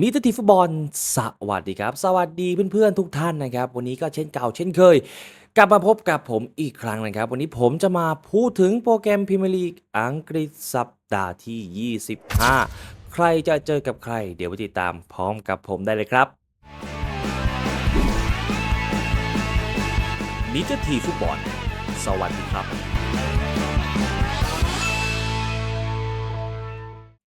มิตรทีฟุตบอลสวัสดีครับ สวัสดีเพื่อนๆทุกท่านนะครับ วันนี้ก็เช่นเก่าเช่นเคย กลับมาพบกับผมอีกครั้งนะครับ วันนี้ผมจะมาพูดถึงโปรแกรมพรีเมียร์ลีกอังกฤษสัปดาห์ที่ 25 ใครจะเจอกับใคร เดี๋ยวไปติดตามพร้อมกับผมได้เลยครับมิตรทีฟุตบอลสวัสดีครับ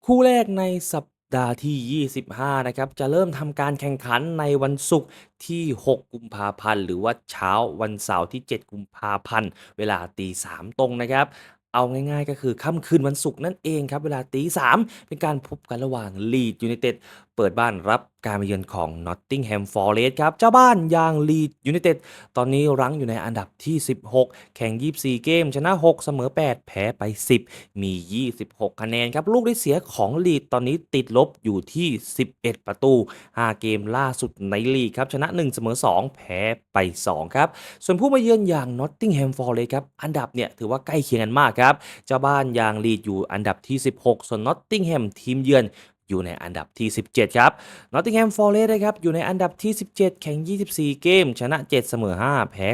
คู่แรกในสัป ดาห์ที่ 25 นะครับ จะเริ่มทำการแข่งขันในวันศุกร์ที่ 6 กุมภาพันธ์ หรือว่าเช้าวันเสาร์ที่ 7 กุมภาพันธ์ เวลาตี3ตรงนะครับเอาง่ายๆ ก็คือค่ำคืนวันศุกร์นั่นเองครับ เวลาตี3เป็นการพบกันระหว่างลีดยูไนเต็ด เปิดบ้านรับการมาเยือนของ Nottingham Forest ครับ เจ้าบ้านอย่างลีดยูไนเต็ดตอนนี้รั้งอยู่ในอันดับที่ 16 แข่ง 24 เกม ชนะ 6 เสมอ 8 แพ้ไป 10 มี 26 คะแนนครับ ลูกได้เสียของลีดตอนนี้ติดลบอยู่ที่ 11 ประตู 5 เกมล่าสุดในลีกครับ ชนะ 1 เสมอ 2 แพ้ไป 2 ครับ ส่วนผู้มาเยือนอย่าง Nottingham Forest ครับอันดับเนี่ยถือว่าใกล้เคียงกันมากครับเจ้าบ้านอย่างลีดอยู่อันดับที่ 16 ส่วน Nottingham ทีมเยือน อยู่ในอันดับที่ 17 ครับ Nottingham Forest นะครับอยู่ในอันดับที่ 17 แข่ง 24 เกม ชนะ 7 เสมอ 5 แพ้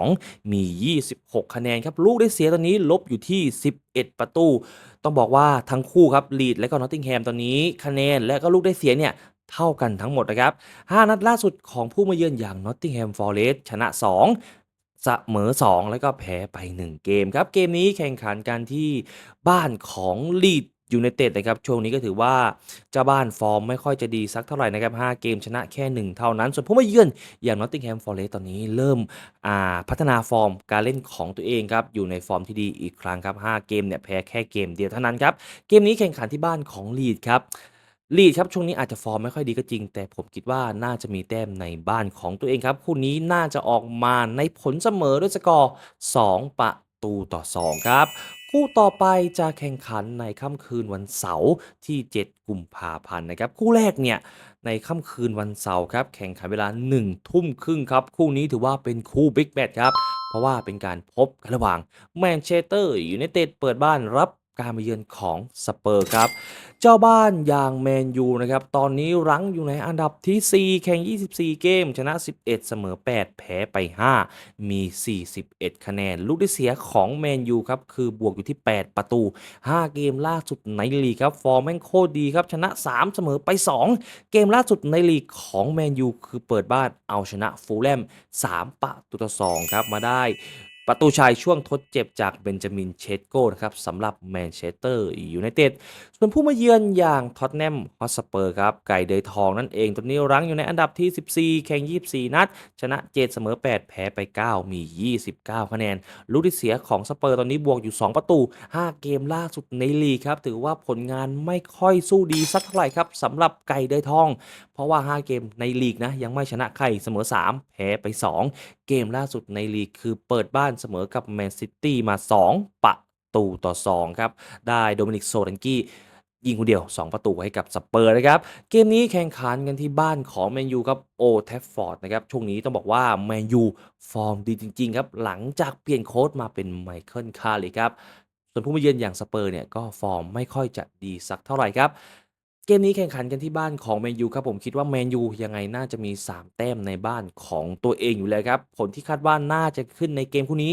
12 มี 26 คะแนนครับ ลูกได้เสียตอนนี้ลบอยู่ที่ 11 ประตู ต้องบอกว่าทั้งคู่ครับลีดและก็ Nottingham ตอนนี้คะแนนและก็ลูกได้เสียเนี่ยเท่ากันทั้งหมดนะครับ 5 นัดล่าสุดของผู้มาเยือนอย่าง Nottingham Forest ชนะ 2เสมอ 2 แล้วก็แพ้ไป 1 เกมครับ เกมนี้แข่งขันกันที่บ้านของลีด ยูไนเต็ดนะครับช่วงนี้ก็ถือว่าเจ้าบ้านฟอร์มไม่ค่อยจะดีสักเท่าไหร่นะครับ 5 เกมชนะแค่ 1 เท่านั้น ส่วนผู้มาเยือนอย่าง Nottingham Forest ตอนนี้เริ่มพัฒนาฟอร์มการเล่นของตัวเองครับอยู่ในฟอร์มที่ดีอีกครั้งครับ 5 เกมเนี่ยแพ้แค่เกมเดียวเท่านั้นครับเกมนี้แข่งขันที่บ้านของลีดครับลีดครับช่วงนี้อาจจะฟอร์มไม่ค่อยดีก็จริง แต่ผมคิดว่าน่าจะมีแต้มในบ้านของตัวเองครับคู่นี้น่าจะออกมาในผลเสมอด้วยสกอร์ 2 ประตูต่อ 2 ครับ คู่ต่อไปจะแข่งขันในค่ำคืนวันเสาร์ที่ 7 กุมภาพันธ์นะครับ คู่แรกเนี่ยในค่ำคืนวันเสาร์ครับ แข่งขันเวลา 1 ทุ่มครึ่งครับ คู่นี้ถือว่าเป็นคู่บิ๊กแมตช์ครับ เพราะว่าเป็นการพบกันระหว่างแมนเชสเตอร์ยูไนเต็ดเปิดบ้านรับ การมาเยือนของสเปอร์ครับ เจ้าบ้านอย่างแมนยูนะครับ ตอนนี้รั้งอยู่ในอันดับที่ 4 แข่ง 24 เกม ชนะ 11 เสมอ 8 แพ้ไป 5 มี 41 คะแนน ลูกได้เสียของแมนยูครับ คือบวกอยู่ที่ 8 ประตู 5 เกมล่าสุดในลีกครับ ฟอร์มแม่งโคตรดีครับ ชนะ 3 เสมอไป 2 เกมล่าสุดในลีกของแมนยูคือเปิดบ้านเอาชนะฟูลแลม 3 ประตูต่อ 2 ครับ มาได้ ประตูชัยช่วงทดเจ็บจากเบนจามินเชสโก้นะครับสำหรับแมนเชสเตอร์ยูไนเต็ดส่วนผู้มาเยือนอย่างท็อตแนมฮอตสเปอร์ครับไก่เดยทองนั่นเองตอนนี้รั้งอยู่ในอันดับที่ 14 แข่ง 24 นัด ชนะ 7 เสมอ 8 แพ้ไป 9 มี 29 คะแนน ลูกที่เสียของสเปอร์ตอนนี้บวกอยู่ 2 ประตู 5 เกมล่าสุดในลีกครับถือว่าผลงานไม่ค่อยสู้ดีสักเท่าไหร่ครับสำหรับไก่เดยทอง เพราะว่า 5 เกมในลีกนะยังไม่ชนะใครเสมอ 3 แพ้ไป 2 เกมล่าสุดในลีกคือเปิดบ้านเสมอกับแมนซิตี้มา 2 ประตูต่อ 2 ครับ ได้โดมินิกโซลันกี้ยิงคนเดียว 2 ประตูให้กับสเปอร์นะครับ เกมนี้แข่งขันกันที่บ้านของแมนยูครับโอแทฟฟอร์ดนะครับ ช่วงนี้ต้องบอกว่าแมนยูฟอร์มดีจริง ๆ ครับ หลังจากเปลี่ยนโค้ชมาเป็นไมเคิลคาร์เลยครับ ส่วนผู้มาเยือนอย่างสเปอร์เนี่ยก็ฟอร์มไม่ค่อยจะดีสักเท่าไหร่ครับ เกมนี้แข่งขันกันที่บ้านของแมนยูครับผมคิดว่าแมนยูยังไงน่าจะมี 3 แต้มในบ้านของตัวเองอยู่แล้วครับผลที่คาดว่าน่าจะขึ้นในเกมคู่นี้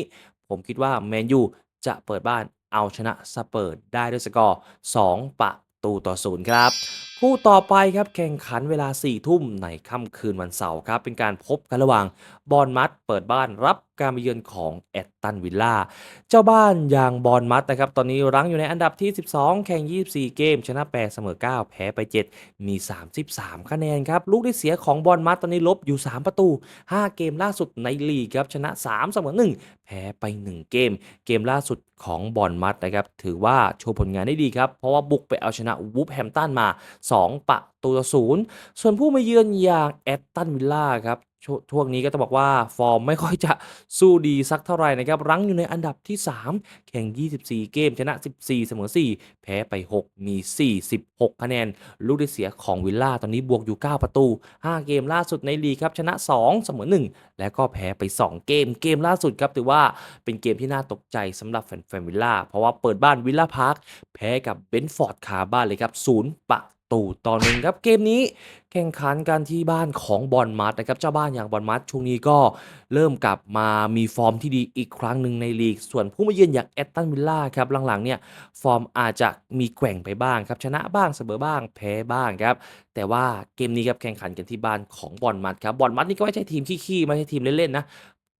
ผมคิดว่าแมนยูจะเปิดบ้านเอาชนะสเปอร์ได้ด้วยสกอร์ 2 ประตูต่อศูนย์ครับคู่ต่อไปครับแข่งขันเวลา4ทุ่มในค่ำคืนวันเสาร์ครับ เป็นการพบกันระหว่างบอลมัดเปิดบ้านรับการมาเยือนของแอตตันวิลล่าเจ้าบ้านอย่างบอลมัดนะครับ ตอนนี้รั้งอยู่ในอันดับที่ 12 แข่ง 24 เกม ชนะ8เสมอ 9 แพ้ไป 7 มี 33 คะแนนครับ ลูกได้เสียของบอลมัดตอนนี้ลบอยู่ 3 ประตู 5 เกมล่าสุดในลีกครับ ชนะ3เสมอ 1 แพ้ไป 1 เกม เกมล่าสุดของบอลมัดนะครับถือว่าโชว์ผลงานได้ดีครับเพราะว่าบุกไปเอาชนะวูฟแฮมตันมา2 ประตูต่อศูนย์ส่วนผู้มาเยือนอย่างแอตตันวิลล่าครับชช่วงนี้ก็ต้องบอกว่าฟอร์มไม่ค่อยจะสู้ดีสักเท่าไหร่นะครับรั้งอยู่ในอันดับที่ 3 แข่ง 24 เกม ชนะ 14 เสมอ 4 แพ้ไป 6 มี 46 คะแนน ลูกได้เสียของวิลล่าตอนนี้บวกอยู่ 9 ประตู 5 เกมล่าสุดในลีกครับ ชนะ 2 เสมอ 1 และก็แพ้ไป 2 เกมเกมล่าสุดครับ ถือว่าเป็นเกมที่น่าตกใจสำหรับแฟนๆวิลล่าเพราะว่าเปิดบ้านวิลล่าพาร์คแพ้กับเบนฟอร์ดคาบ้านเลยครับ0ประ ตูต่อหนึ่งครับเกมนี้แข่งขันกันที่บ้านของบอลมัดนะครับเจ้าบ้านอย่างบอลมัดช่วงนี้ก็เริ่มกลับมามีฟอร์มที่ดีอีกครั้งหนึ่งในลีก ส่วนผู้มาเยือนอย่างแอตตันวิลล่าครับหลังๆเนี่ยฟอร์มอาจจะมีแกว่งไปบ้างครับชนะบ้างเสมอบ้างแพ้บ้างครับแต่ว่าเกมนี้ครับแข่งขันกันที่บ้านของบอลมัดครับบอลมัดนี่ก็ไม่ใช่ทีมขี้ๆไม่ใช่ทีมเล่นๆนะ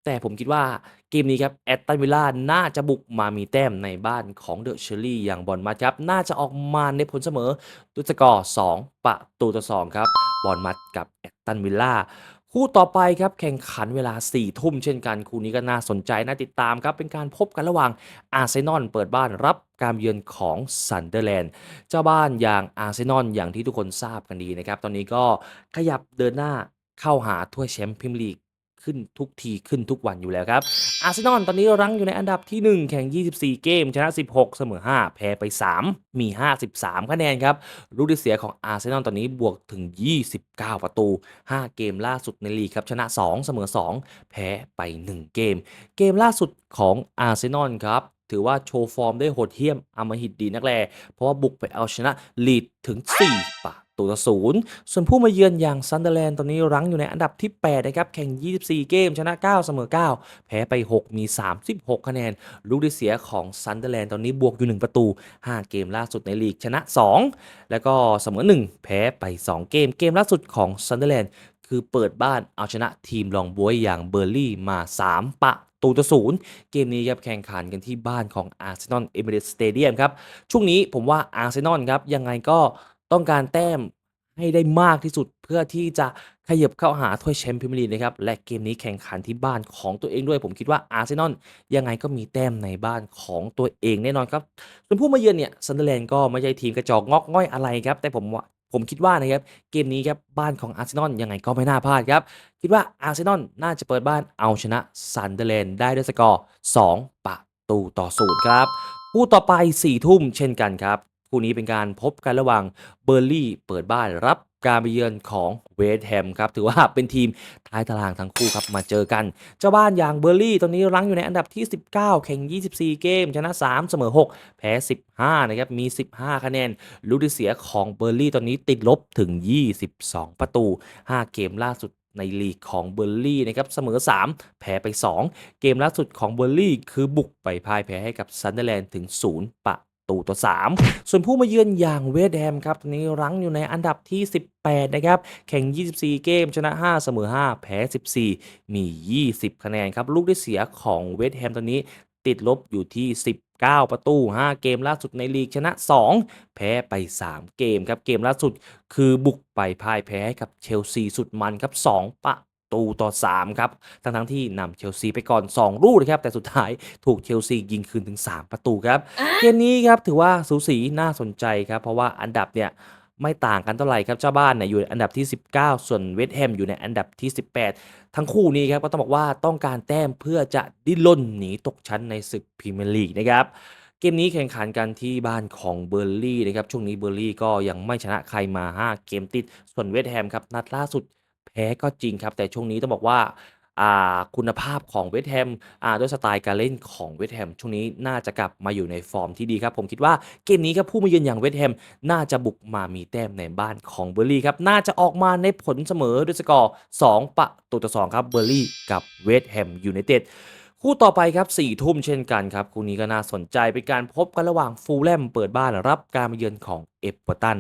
แต่ผมคิดว่าเกมนี้ครับแอตตันวิลล่าน่าจะบุกมามีแต้มในบ้านของเดอะเชอรี่อย่างบอลมัดครับ น่าจะออกมาในผลเสมอด้วยสกอร์ 2 ประตูต่อ 2 ครับ บอลมัดกับแอตตันวิลล่าคู่ต่อไปครับแข่งขันเวลา4ทุ่มเช่นกัน คู่นี้ก็น่าสนใจน่าติดตามครับ เป็นการพบกันระหว่างอาร์เซนอลเปิดบ้านรับการเยือนของซันเดอร์แลนด์เจ้าบ้านอย่างอาร์เซนอลอย่างที่ทุกคนทราบกันดีนะครับ ตอนนี้ก็ขยับเดินหน้าเข้าหาถ้วยแชมป์พรีเมียร์ลีก ขึ้นทุกทีขึ้นทุกวันอยู่แล้วครับ อาร์เซนอลตอนนี้รั้งอยู่ในอันดับที่ 1 แข่ง 24 เกม ชนะ 16 เสมอ 5 แพ้ไป 3 มี 53 คะแนนครับลูกที่เสียของอาร์เซนอลตอนนี้บวกถึง 29 ประตู 5 เกมล่าสุดในลีกครับชนะ 2 เสมอ 2 แพ้ไป 1 เกม เกมล่าสุดของอาร์เซนอลครับ ถือว่าโชว์ฟอร์มได้โหดเหี้ยมอมหิตดีนักแล เพราะว่าบุกไปเอาชนะลีดถึง 4ประตูต่อศูนย์ส่วนผู้มาเยือนอย่างซันเดอร์แลนด์ตอนนี้รั้งอยู่ในอันดับที่ 8 นะครับ แข่ง 24 เกม ชนะ 9 เสมอ 9 แพ้ไป 6 มี 36 คะแนน ลูกที่เสียของซันเดอร์แลนด์ตอนนี้บวกอยู่ 1 ประตู 5 เกมล่าสุดในลีกชนะ 2 แล้วก็เสมอ 1 แพ้ไป 2 เกม เกมล่าสุดของซันเดอร์แลนด์คือเปิดบ้านเอาชนะทีมรองบวยอย่างเบอร์ลี่มา 3ประ ตูต่อศูนย์เกมนี้ครับแข่งขันกันที่บ้านของอาร์เซนอลเอมิเรตสเตเดียมครับ ช่วงนี้ผมว่าอาร์เซนอลครับ ยังไงก็ต้องการแต้มให้ได้มากที่สุดเพื่อที่จะขยับเข้าหาถ้วยแชมเป์พรีเมียร์ลีกนะครับ และเกมนี้แข่งขันที่บ้านของตัวเองด้วย ผมคิดว่าอาร์เซนอลยังไงก็มีแต้มในบ้านของตัวเองแน่นอนครับ ส่วนผู้มาเยือนเนี่ยซันเดอร์แลนด์ก็ไม่ใช่ทีมกระจอกงอกง่อยอะไรครับ แต่ผมว่า ผมคิดว่านะครับเกมนี้ครับบ้านของอาร์เซนอลยังไงก็ไม่น่าพลาดครับ คิดว่าอาร์เซนอลน่าจะเปิดบ้านเอาชนะซันเดอร์แลนด์ได้ด้วยสกอร์ 2 ประตูต่อศูนย์ครับคู่ต่อไป4ทุ่มเช่นกันครับ คู่นี้เป็นการพบกันระหว่างเบอร์ลี่เปิดบ้านรับการไปเยือนของเวสต์แฮมครับถือว่าเป็นทีมท้ายตารางทั้งคู่ครับมาเจอกัน เจ้าบ้านอย่างเบอร์ลี่ตอนนี้รั้งอยู่ในอันดับที่ 19 แข่ง 24 เกม ชนะ 3 เสมอ 6 แพ้ 15 นะครับ มี 15 คะแนนลูกที่เสียของเบอร์ลี่ตอนนี้ติดลบถึง 22 ประตู 5 เกมล่าสุดในลีกของเบอร์ลี่นะครับเสมอ 3 แพ้ไป 2 เกมล่าสุดของเบอร์ลี่คือบุกไปพ่ายแพ้ให้กับซันเดอร์แลนด์ถึง 0 ประ ตูต่อ 3 ส่วนผู้มาเยือนอย่างเวสต์แฮมครับตอนนี้รั้งอยู่ในอันดับที่ 18 นะครับ แข่ง 24 เกม ชนะ 5 เสมอ 5 แพ้ 14 มี 20 คะแนนครับ ลูกได้เสียของเวสต์แฮมตอนนี้ติดลบอยู่ที่19ประตู 5 เกมล่าสุดในลีกชนะ 2 แพ้ไป 3 เกมครับ เกมล่าสุดคือบุกไปพ่ายแพ้กับเชลซีสุดมันครับ 2 ประ ตูต่อ 3 ครับ ทั้งทั้งๆที่นำเชลซีไปก่อน 2 ลูกนะครับ แต่สุดท้ายถูกเชลซียิงคืนถึง 3 ประตูครับ เกมนี้ครับถือว่าสูสีน่าสนใจครับ เพราะว่าอันดับเนี่ยไม่ต่างกันเท่าไหร่ครับเจ้าบ้านเนี่ยอยู่ในอันดับที่ 19 ส่วนเวสต์แฮมอยู่ในอันดับที่ 18 ทั้งคู่นี้ครับก็ต้องบอกว่าต้องการแต้มเพื่อจะดิ้นรนหนีตกชั้นในศึกพรีเมียร์ลีกนะครับเกมนี้แข่งขันกันที่บ้านของเบอร์ลี่นะครับช่วงนี้เบอร์ลี่ก็ยังไม่ชนะใครมา 5 เกมติด ส่วนเวสต์แฮมครับนัดล่าสุดแพ้ก็จริงครับ แต่ช่วงนี้ต้องบอกว่าอ่าคุณภาพของเวสต์แฮมอ่าด้วยสไตล์การเล่นของเวสต์แฮมช่วงนี้น่าจะกลับมาอยู่ในฟอร์มที่ดีครับ ผมคิดว่าเกมนี้ครับผู้มาเยือนอย่างเวสต์แฮมน่าจะบุกมามีแต้มในบ้านของเบอร์ลี่ครับ น่าจะออกมาในผลเสมอด้วยสกอร์ 2 ประตูต่อ2ครับเบอร์ลี่กับเวสต์แฮมยูไนเต็ด คู่ต่อไปครับ4ี่ทุ่มเช่นกันครับคู่นี้ก็น่าสนใจเป็นการพบกันระหว่างฟูลแลมเปิดบ้านรับการมาเยือนของเอเวอร์ตัน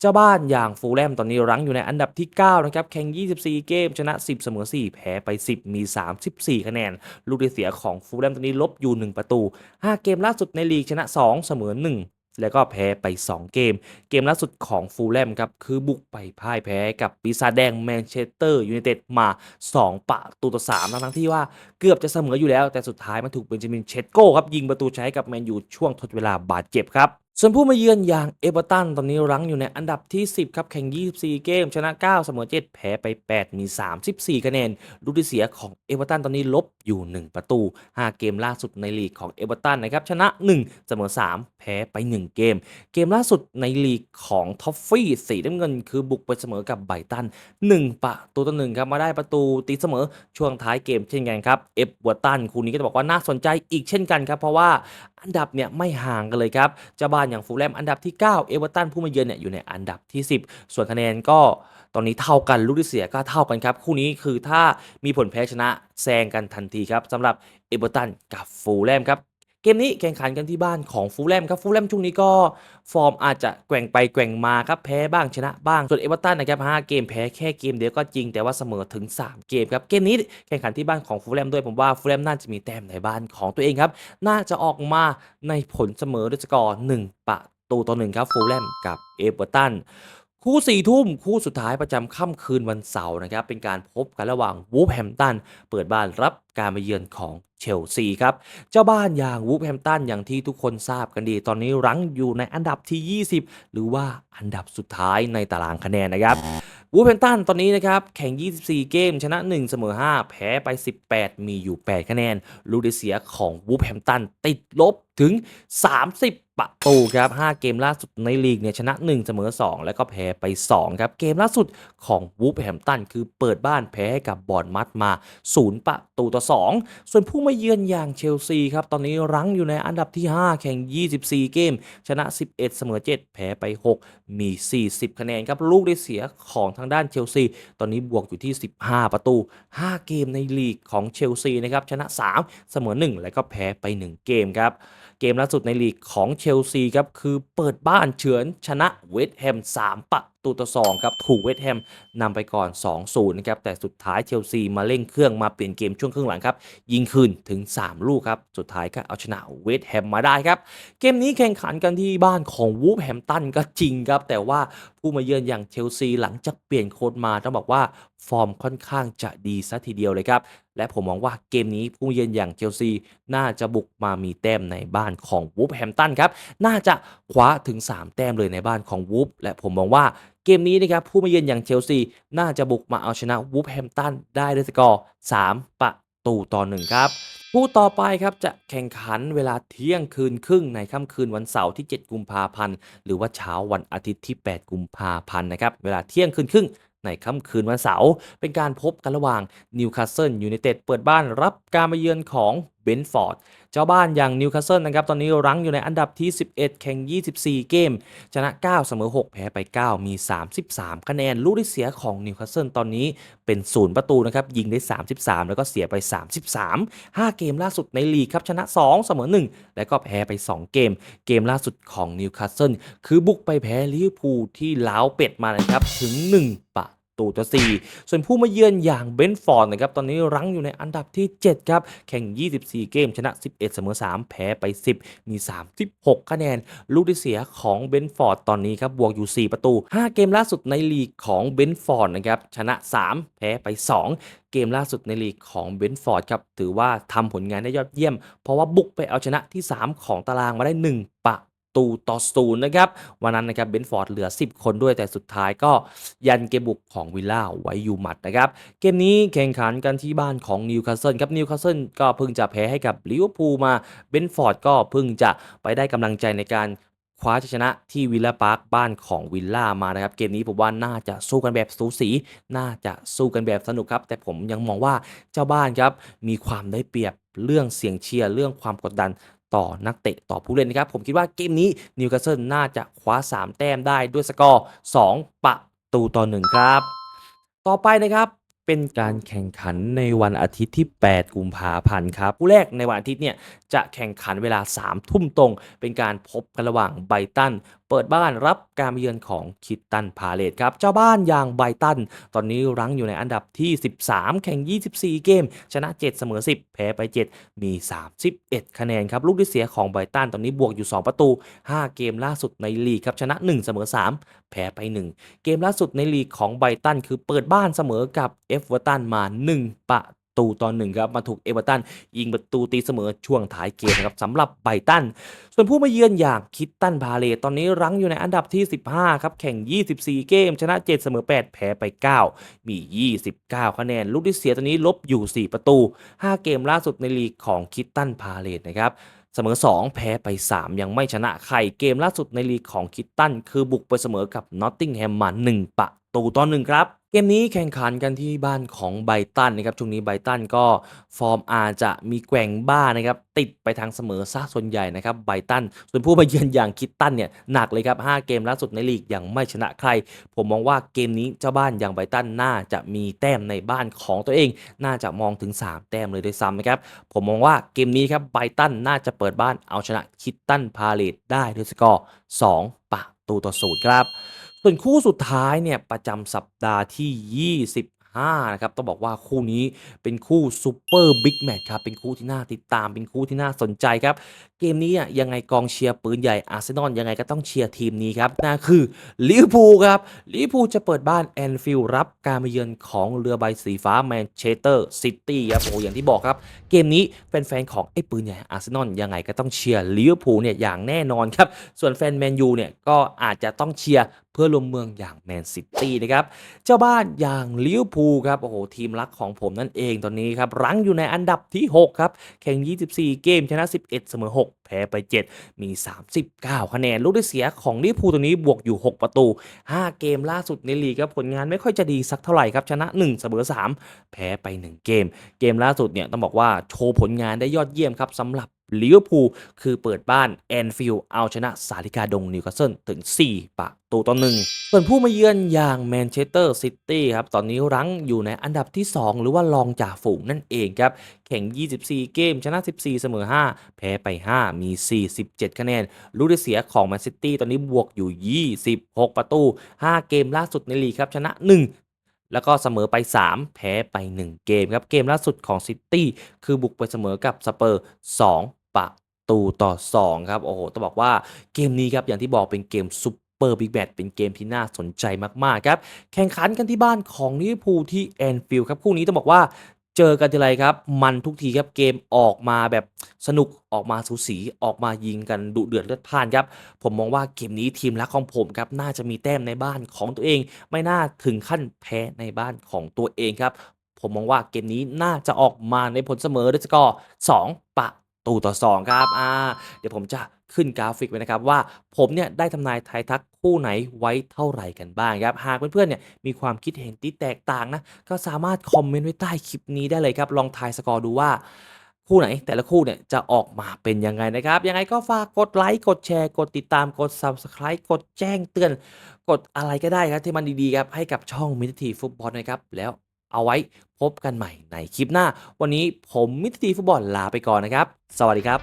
เจ้าบ้านอย่างฟูลแลมตอนนี้รั้งอยู่ในอันดับที่ 9 นะครับ แข่ง 24 เกม ชนะ 10 เสมอ 4 แพ้ไป 10 มี 34 คะแนน ลูกที่เสียของฟูลแลมตอนนี้ลบอยู่ 1 ประตู 5 เกมล่าสุดในลีกชนะ 2 เสมอ 1 แล้วก็แพ้ไป 2 เกม เกมล่าสุดของฟูลแลมครับ คือบุกไปพ่ายแพ้กับปีศาจแดงแมนเชสเตอร์ยูไนเต็ดมา 2 ประตูต่อ3ทั้งๆที่ว่าเกือบจะเสมออยู่แล้ว แต่สุดท้ายมันถูกเบนจามินเชสโก้ครับ ยิงประตูใช้กับแมนยูช่วงทดเวลาบาดเจ็บครับ ส่วนผู้มาเยือนอย่างเอเวอร์ตันตอนนี้รั้งอยู่ในอันดับที่ 10 ครับแข่ง 24 เกม ชนะ 9 เสมอ 7 แพ้ไป 8 มี 34 คะแนนลูกที่เสียของเอเวอร์ตันตอนนี้ลบอยู่ 1 ประตู 5 เกมล่าสุดในลีกของเอเวอร์ตันนะครับ ชนะ 1 เสมอ 3 แพ้ไป 1 เกม เกมล่าสุดในลีกของท็อฟฟี่สีน้ำเงิน คือบุกไปเสมอกับไบตัน 1 ประตูต่อหนึ่งครับมาได้ประตูตีเสมอช่วงท้ายเกมเช่นกันครับเอเวอร์ตันคู่นี้ก็จะบอกว่าน่าสนใจอีกเช่นกันครับเพราะว่าอันดับเนี่ยไม่ห่างกันเลยครับเจ้าบ้านอย่างฟูลแลมอันดับที่ 9 เอเวอร์ตันผู้มาเยือนเนี่ยอยู่ในอันดับที่ 10 ส่วนคะแนนก็ตอนนี้เท่ากันลูกที่เสียก็เท่ากันครับ คู่นี้คือถ้ามีผลแพ้ชนะแซงกันทันทีครับสำหรับเอเวอร์ตันกับฟูลแลมครับ เกมนี้แข่งขันกันที่บ้านของฟูลแลมครับฟูลแลมช่วงนี้ก็ฟอร์มอาจจะแกว่งไปแกว่งมาครับแพ้บ้างชนะบ้างส่วนเอเวอร์ตันนะครับ5เกมแพ้แค่เกมเดียวก็จริงแต่ว่าเสมอถึง 3 เกมครับเกมนี้แข่งขันที่บ้านของฟูลแลมด้วยผมว่าฟูลแลมน่าจะมีแต้มในบ้านของตัวเองครับน่าจะออกมาในผลเสมอด้วยสกอร์1ประตูต่อหนึ่งครับฟูลแลมกับเอเวอร์ตันคู่สี่ทุ่มคู่สุดท้ายประจำค่ำคืนวันเสาร์นะครับเป็นการพบกันระหว่างวูฟแฮมตันเปิดบ้านรับ การมาเยือนของเชลซีครับ เจ้าบ้านอย่างวูฟแฮมตันอย่างที่ทุกคนทราบกันดี ตอนนี้รั้งอยู่ในอันดับที่ 20 หรือว่าอันดับสุดท้ายในตารางคะแนนนะครับวูฟแฮมตันตอนนี้นะครับ แข่ง 24 เกม ชนะ 1 เสมอ 5 แพ้ไป 18 มีอยู่ 8 คะแนน ลูด้เสียของวูฟแฮมตันติดลบถึง 30 ประตูครับ 5 เกมล่าสุดในลีกเนี่ยชนะ 1 เสมอ 2 แล้วก็แพ้ไป 2 ครับ เกมล่าสุดของวูฟแฮมตันคือเปิดบ้านแพ้ให้กับบอร์นมัดมา 0 ประตูต่อ2 ส่วนผู้มาเยือนอย่างเชลซีครับ ตอนนี้รั้งอยู่ในอันดับที่ 5 แข่ง 24 เกม ชนะ 11 เสมอ 7 แพ้ไป 6 มี 40 คะแนนครับ ลูกได้เสียของทางด้านเชลซี ตอนนี้บวกอยู่ที่ 15 ประตู 5 เกมในลีกของเชลซีนะครับ ชนะ 3 เสมอ 1 แล้วก็แพ้ไป 1 เกมครับ เกมล่าสุดในลีกของเชลซีครับ คือเปิดบ้านเฉือนชนะเวสต์แฮม 3 ประ ตูต่อ2ครับถูกเวสต์แฮมนำไปก่อน 2-0นะครับแต่สุดท้ายเชลซีมาเร่งเครื่องมาเปลี่ยนเกมช่วงครึ่งหลังครับยิงคืนถึง 3 ลูกครับสุดท้ายก็เอาชนะเวสต์แฮมมาได้ครับเกมนี้แข่งขันกันที่บ้านของวูฟแฮมตันก็จริงครับแต่ว่าผู้มาเยือนอย่างเชลซีหลังจากเปลี่ยนโค้ชมาต้องบอกว่าฟอร์มค่อนข้างจะดีซะทีเดียวเลยครับและผมมองว่าเกมนี้ผู้มาเยือนอย่างเชลซีน่าจะบุกมามีแต้มในบ้านของวูฟแฮมตันครับน่าจะคว้าถึง 3 แต้มเลยในบ้านของวูฟและผมมองว่า เกมนี้นะครับผู้มาเยือนอย่างเชลซี น่าจะบุกมาเอาชนะวูฟแฮมตันได้ด้วยสกอร์3ประตูต่อหนึ่งครับคู่ต่อไปครับจะแข่งขันเวลาเที่ยงคืนครึ่งในค่ำคืนวันเสาร์ที่ 7 กุมภาพันธ์ หรือว่าเช้าวันอาทิตย์ที่ 8 กุมภาพันธ์นะครับเวลาเที่ยงคืนครึ่งในค่ำคืนวันเสาร์เป็นการพบกันระหว่างนิวคาสเซิลยูไนเต็ดเปิดบ้านรับการมาเยือนของเบนฟอร์ด จ้าบ้านอย่างนิวคาสเซิลนะครับตอนนี้รั้งอยู่ในอันดับที่ 11 แข่ง 24 เกม ชนะ 9 เสมอ 6 แพ้ไป 9 มี 33 คะแนนลูกได้เสียของนิวคาสเซิลตอนนี้เป็นศูนย์ประตูนะครับยิงได้ 33 แล้วก็เสียไป 33 5 เกมล่าสุดในลีกครับชนะ 2 เสมอ 1 แล้วก็แพ้ไป 2 เกม เกมล่าสุดของนิวคาสเซิลคือบุกไปแพ้ลิเวอร์พูลที่ล้าวเป็ดมานะครับถึง 1ประ ตูต่อ4ส่วนผู้มาเยือนอย่างเบนฟอร์ดนะครับตอนนี้รั้งอยู่ในอันดับที่ 7 ครับ แข่ง 24 เกม ชนะ 11 เสมอ 3 แพ้ไป 10 มี 36 คะแนน ลูกที่เสียของเบนฟอร์ดตอนนี้ครับบวกอยู่ 4 ประตู 5 เกมล่าสุดในลีกของเบนฟอร์ดนะครับชนะ 3 แพ้ไป 2เกมล่าสุดในลีกของเบนฟอร์ดครับ ถือว่าทำผลงานได้ยอดเยี่ยม เพราะว่าบุกไปเอาชนะที่ 3 ของตารางมาได้ 1 ประ ตูต่อศูนย์นะครับ วันนั้นนะครับเบนฟอร์ดเหลือ 10 คนด้วยแต่สุดท้ายก็ยันเกมบุกของวิลล่าไว้อยู่หมัดนะครับ เกมนี้แข่งขันกันที่บ้านของนิวคาสเซิลครับนิวคาสเซิลก็เพิ่งจะแพ้ให้กับลิเวอร์พูลมาเบนฟอร์ดก็เพิ่งจะไปได้กำลังใจในการคว้าชัยชนะที่วิลล่าพาร์คบ้านของวิลล่ามานะครับ เกมนี้ผมว่าน่าจะสู้กันแบบสูสี น่าจะสู้กันแบบสนุกครับ แต่ผมยังมองว่าเจ้าบ้านครับมีความได้เปรียบเรื่องเสียงเชียร์เรื่องความกดดัน ต่อนักเตะต่อผู้เล่นนะครับ ผมคิดว่าเกมนี้นิวคาสเซิลน่าจะคว้า 3 แต้มได้ด้วยสกอร์ 2 ประตูต่อ 1 ครับ ต่อไปนะครับเป็นการแข่งขันในวันอาทิตย์ที่ 8 กุมภาพันธ์ครับผู้แรกในวันอาทิตย์เนี่ยจะแข่งขันเวลา 3 ทุ่มตรง เป็นการพบกันระหว่างไบตันเปิดบ้านรับการเยือนของคิตตันพาเลตครับ เจ้าบ้านอย่างไบตัน ตอนนี้รั้งอยู่ในอันดับที่ 13 แข่ง 24 เกม ชนะ 7 เสมอ 10 แพ้ไป 7 มี 31 คะแนนครับ ลูกที่เสียของไบตัน ตอนนี้บวกอยู่ 2 ประตู 5 เกมล่าสุดในลีกครับชนะ 1 เสมอ 3 แพ้ไป 1 เกมล่าสุดในลีกของไบตันคือเปิดบ้านเสมอกับเอฟเวอร์ตันมา 1 ประ ตูต่อหนึ่งครับมาถูกเอเวอร์ตันยิงประตูตีเสมอช่วงท้ายเกมนะครับสำหรับไบตัน ส่วนผู้มาเยือนอย่างคิตตันพาเลตตอนนี้รั้งอยู่ในอันดับที่ 15 ครับ แข่ง 24 เกม ชนะ 7 เสมอ 8 แพ้ไป 9 มี 29 คะแนน ลูกที่เสียตอนนี้ลบอยู่ 4 ประตู 5 เกมล่าสุดในลีกของคิตตันพาเลตนะครับเสมอ 2 แพ้ไป 3 ยังไม่ชนะใครเกมล่าสุดในลีกของคิตตันคือบุกไปเสมอกับนอตติงแฮมมา1ประตูต่อหนึ่งครับ เกมนี้แข่งขันกันที่บ้านของไบตันนะครับช่วงนี้ไบตันก็ฟอร์มอาจจะมีแกว่งบ้านะครับติดไปทางเสมอซะส่วนใหญ่นะครับไบตันส่วนผู้มาเยือนอย่างคิตตันเนี่ยหนักเลยครับ 5 เกมล่าสุดในลีกยังไม่ชนะใคร ผมมองว่าเกมนี้เจ้าบ้านอย่างไบตันน่าจะมีแต้มในบ้านของตัวเอง น่าจะมองถึง 3 แต้มเลยด้วยซ้ำนะครับผมมองว่าเกมนี้ครับไบตันน่าจะเปิดบ้านเอาชนะคิตตันพาเลตได้ด้วยสกอร์2ประตูต่อศูนย์ครับ ส่วนคู่สุดท้ายเนี่ยประจำสัปดาห์ที่ 25 นะครับ ต้องบอกว่าคู่นี้เป็นคู่ซูเปอร์บิ๊กแมตช์ครับ เป็นคู่ที่น่าติดตาม เป็นคู่ที่น่าสนใจครับ เกมนี้อะยังไงกองเชียร์ปืนใหญ่อาร์เซนอลยังไงก็ต้องเชียร์ทีมนี้ครับนั่นคือลิเวอร์พูลครับลิเวอร์พูลจะเปิดบ้านแอนฟิลด์รับการมาเยือนของเรือใบสีฟ้าแมนเชสเตอร์ซิตี้ครับโอ้อย่างที่บอกครับ เกมนี้แฟนๆของไอ้ปืนใหญ่อาร์เซนอลยังไงก็ต้องเชียร์ลิเวอร์พูลเนี่ยอย่างแน่นอนครับส่วนแฟนแมนยูเนี่ยก็อาจจะต้องเชียร์ พื่อรวมเมืองอย่างแมนซิตี้นะครับ เจ้าบ้านอย่างลิเวอร์พูลครับโอ้โหทีมรักของผมนั่นเองตอนนี้ครับรั้งอยู่ในอันดับที่ 6 ครับ แข่ง 24 เกมชนะ 11 เสมอ 6 แพ้ไป 7 มี 39 คะแนน ลูกได้เสียของลิเวอร์พูลตัวนี้บวกอยู่ 6 ประตู 5 เกมล่าสุดในลีกครับผลงานไม่ค่อยจะดีสักเท่าไหร่ครับ ชนะ 1 เสมอ 3 แพ้ไป 1 เกม เกมล่าสุดเนี่ยต้องบอกว่าโชว์ผลงานได้ยอดเยี่ยมครับสำหรับ ลิเวอร์พูลคือเปิดบ้านแอนฟิลด์เอาชนะสาริกาดงนิวคาสเซิลถึง 4 ประตูต่อหนึ่งส่วนผู้มาเยือนอย่างแมนเชสเตอร์ซิตี้ครับตอนนี้รั้งอยู่ในอันดับที่ 2 หรือว่ารองจ่าฝูงนั่นเองครับ แข่ง 24 เกม ชนะ 14 เสมอ 5 แพ้ไป 5 มี 47 คะแนนลูกได้เสียของแมนซิตี้ตอนนี้บวกอยู่ 26 ประตู 5 เกมล่าสุดในลีกครับชนะ 1แล้วก็เสมอไป 3 แพ้ไป 1 เกมครับ เกมล่าสุดของซิตี้คือบุกไปเสมอกับสเปอร์ 2 ประตูต่อ 2 ครับ โอ้โห ต้องบอกว่าเกมนี้ครับ อย่างที่บอกเป็นเกมซุปเปอร์บิ๊กแมตเป็นเกมที่น่าสนใจมากๆครับ แข่งขันกันที่บ้านของลิเวอร์พูลที่แอนฟิลด์ครับ คู่นี้ต้องบอกว่าเจอกันทีไรครับ มันทุกทีครับเกมออกมาแบบสนุกออกมาสูสีออกมายิงกันดุเดือดเลือดพ่านครับ ผมมองว่าเกมนี้ทีมรักของผมครับ น่าจะมีแต้มในบ้านของตัวเอง ไม่น่าถึงขั้นแพ้ในบ้านของตัวเองครับ ผมมองว่าเกมนี้น่าจะออกมาในผลเสมอด้วยสกอร์2ประ ตูต่อ 2 ครับอ่าเดี๋ยวผมจะขึ้นกราฟิกไว้นะครับว่าผมเนี่ยได้ทำนายทายทักคู่ไหนไว้เท่าไหร่กันบ้างครับ หากเพื่อนๆเนี่ยมีความคิดเห็นที่แตกต่างนะ ก็สามารถคอมเมนต์ไว้ใต้คลิปนี้ได้เลยครับ ลองทายสกอร์ดูว่าคู่ไหนแต่ละคู่เนี่ยจะออกมาเป็นยังไงนะครับ ยังไงก็ฝากกดไลค์กดแชร์กดติดตามกด Subscribe กดแจ้งเตือน กดอะไรก็ได้ครับที่มันดีๆครับให้กับช่องมิตรทีฟุตบอลนะครับแล้วเอาไว้ พบกันใหม่ในคลิปหน้า วันนี้ผมมิตรทีฟุตบอลลาไปก่อนนะครับ สวัสดีครับ